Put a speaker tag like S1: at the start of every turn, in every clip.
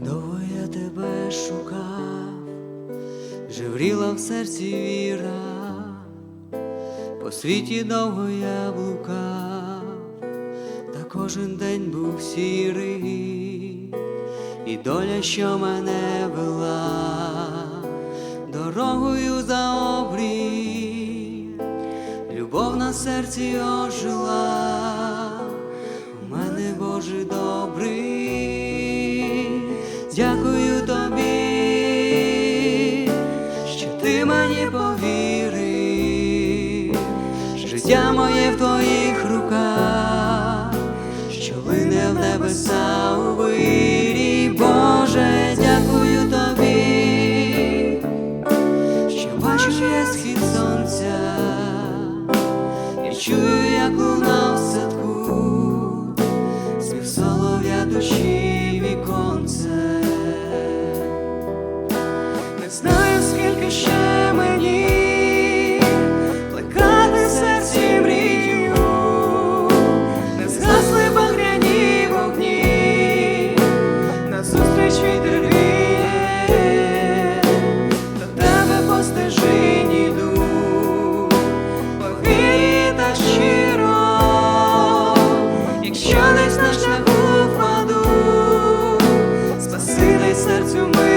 S1: довго я тебе шукав, живріла в серці віра, по світі довго я блукав, та кожен день був сірий, і доля, що мене вела, дорогою за обрій, любов на серці ожила, у мене Боже добрий. Ти мені повіри, життя моє в твоїх Знаю, скільки ще мені плекати серці мрію, не згасли багряні вогні, назустріч вітер віє, до тебе по йду, повірі щиро, якщо десь на шляху впаду, спаси серцю миру.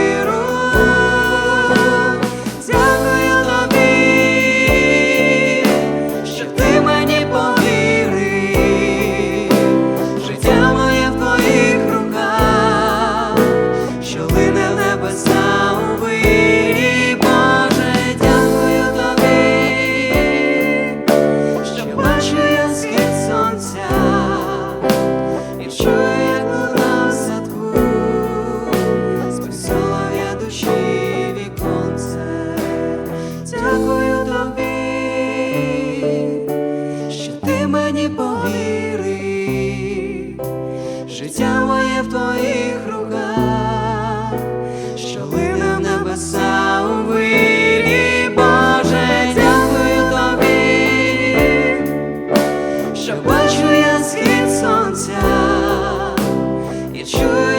S1: It should.